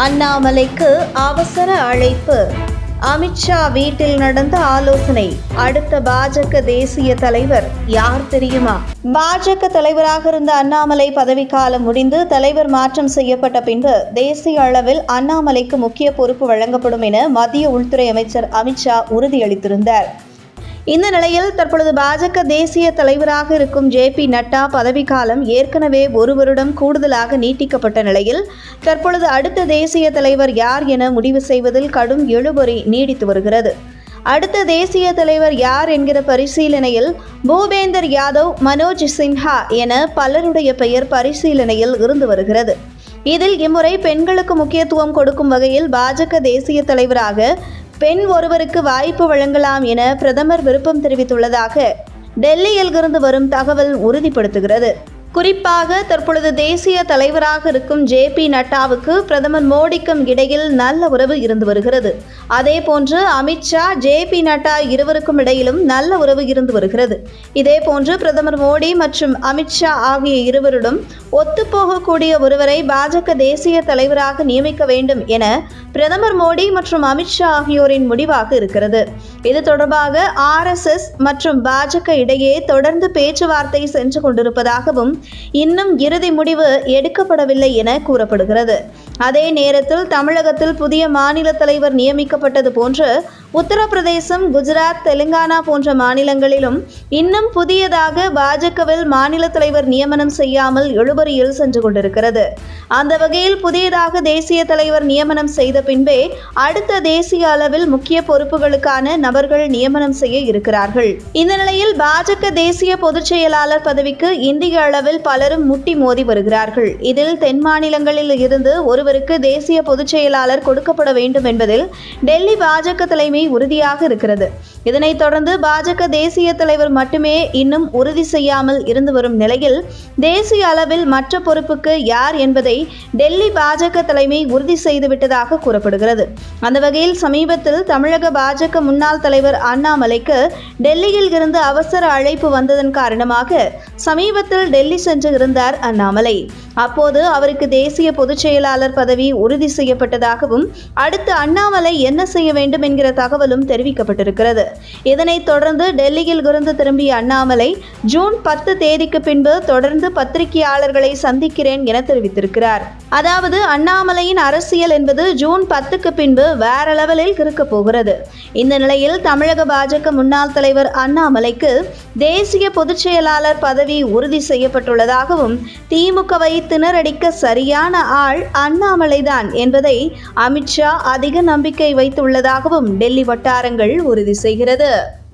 அண்ணாமலைக்கு அவசர அழைப்பு. அமித்ஷா வீட்டில் நடந்த ஆலோசனை. அடுத்த பாஜக தேசிய தலைவர் யார் தெரியுமா? பாஜக தலைவராக இருந்த அண்ணாமலை பதவிக்காலம் முடிந்து தலைவர் மாற்றம் செய்யப்பட்ட பின்பு தேசிய அளவில் அண்ணாமலைக்கு முக்கிய பொறுப்பு வழங்கப்படும் என மத்திய உள்துறை அமைச்சர் அமித்ஷா உறுதியளித்திருந்தார். இந்த நிலையில் தற்பொழுது பாஜக தேசிய தலைவராக இருக்கும் ஜே பி நட்டா பதவிக்காலம் ஏற்கனவே ஒரு வருடம் கூடுதலாக நீட்டிக்கப்பட்ட நிலையில் தற்பொழுது அடுத்த தேசிய தலைவர் யார் என முடிவு செய்வதில் கடும் இழுபறி நீடித்து வருகிறது. அடுத்த தேசிய தலைவர் யார் என்கிற பரிசீலனையில் பூபேந்தர் யாதவ் மனோஜ் சின்ஹா என பலருடைய பெயர் பரிசீலனையில் இருந்து வருகிறது. இதில் இம்முறை பெண்களுக்கு முக்கியத்துவம் கொடுக்கும் வகையில் பாஜக தேசிய தலைவராக பெண் ஒருவருக்கு வாய்ப்பு வழங்கலாம் என பிரதமர் விருப்பம் தெரிவித்துள்ளதாக டெல்லியில் இருந்து வரும் தகவல் உறுதிப்படுத்துகிறது. குறிப்பாக தற்பொழுது தேசிய தலைவராக இருக்கும் ஜே பி நட்டாவுக்கு பிரதமர் மோடிக்கும் இடையில் நல்ல உறவு இருந்து வருகிறது. அதே போன்று அமித்ஷா ஜே பி நட்டா இருவருக்கும் இடையிலும் நல்ல உறவு இருந்து வருகிறது. இதே போன்று பிரதமர் மோடி மற்றும் அமித்ஷா ஆகிய இருவரிடம் ஒத்துப்போகக்கூடிய ஒருவரை பாஜக தேசிய தலைவராக நியமிக்க வேண்டும் என பிரதமர் மோடி மற்றும் அமித்ஷா ஆகியோரின் முடிவாக இருக்கிறது. இது தொடர்பாக ஆர்எஸ்எஸ் மற்றும் பாஜக இடையே தொடர்ந்து பேச்சுவார்த்தை சென்று கொண்டிருப்பதாகவும் இன்னும் இறுதி முடிவு எடுக்கப்படவில்லை என கூறப்படுகிறது. அதே நேரத்தில் தமிழகத்தில் புதிய மாநில தலைவர் நியமிக்கப்பட்டது போன்று உத்தரப்பிரதேசம் குஜராத் தெலுங்கானா போன்ற மாநிலங்களிலும் இன்னும் புதியதாக பாஜகவில் மாநில தலைவர் நியமனம் செய்யாமல் எழுபறியில் சென்று கொண்டிருக்கிறது. அந்த வகையில் புதியதாக தேசிய தலைவர் நியமனம் செய்த பின்பே அடுத்த தேசிய அளவில் முக்கிய பொறுப்புகளுக்கான நபர்கள் நியமனம் செய்ய இருக்கிறார்கள். இந்த நிலையில் பாஜக தேசிய பொதுச் செயலாளர் பதவிக்கு இந்திய அளவில் பலரும் முட்டி மோதி வருகிறார்கள். இதில் தென் மாநிலங்களில் இருந்து ஒருவருக்கு தேசிய பொதுச் செயலாளர் கொடுக்கப்பட வேண்டும் என்பதில் டெல்லி பாஜக தலைமை உறுதியாக இருக்கிறது. இதனைத் தொடர்ந்து பாஜக தேசிய தலைவர் மட்டுமே இன்னும் உறுதி செய்யாமல் இருந்து வரும் நிலையில் தேசிய அளவில் மற்ற பொறுப்புக்கு யார் என்பதை டெல்லி பாஜக தலைமை உறுதி செய்துவிட்டதாக கூறப்படுகிறது. அந்த வகையில் சமீபத்தில் தமிழக பாஜக முன்னாள் தலைவர் அண்ணாமலைக்கு டெல்லியில் இருந்து அவசர அழைப்பு வந்ததன் காரணமாக சமீபத்தில் டெல்லி சென்று இருந்தார் அண்ணாமலை. அப்போது அவருக்கு தேசிய பொதுச் செயலாளர் பதவி உறுதி செய்யப்பட்டதாகவும் அடுத்து அண்ணாமலை என்ன செய்ய வேண்டும் என்கிற தகவலும் தெரிவிக்கப்பட்டிருக்கிறது. இதனைத் தொடர்ந்து டெல்லியில் இருந்து திரும்பிய அண்ணாமலை ஜூன் பத்து தேதிக்கு பின்பு தொடர்ந்து பத்திரிகையாளர்களை சந்திக்கிறேன் என தெரிவித்திருக்கிறார். அதாவது அண்ணாமலையின் அரசியல் என்பது ஜூன் பத்துக்கு பின்பு வேற லெவலில் இருக்கப் போகிறது. இந்த நிலையில் தமிழக பாஜக முன்னாள் தலைவர் அண்ணாமலைக்கு தேசிய பொதுச் செயலாளர் பதவி உறுதி செய்யப்பட்டுள்ளதாகவும் திமுகவை திணறடிக்க சரியான ஆள் அண்ணாமலைதான் என்பதை அமித்ஷா அதிக நம்பிக்கை வைத்துள்ளதாகவும் டெல்லி வட்டாரங்கள் உறுதி செய்கிறது.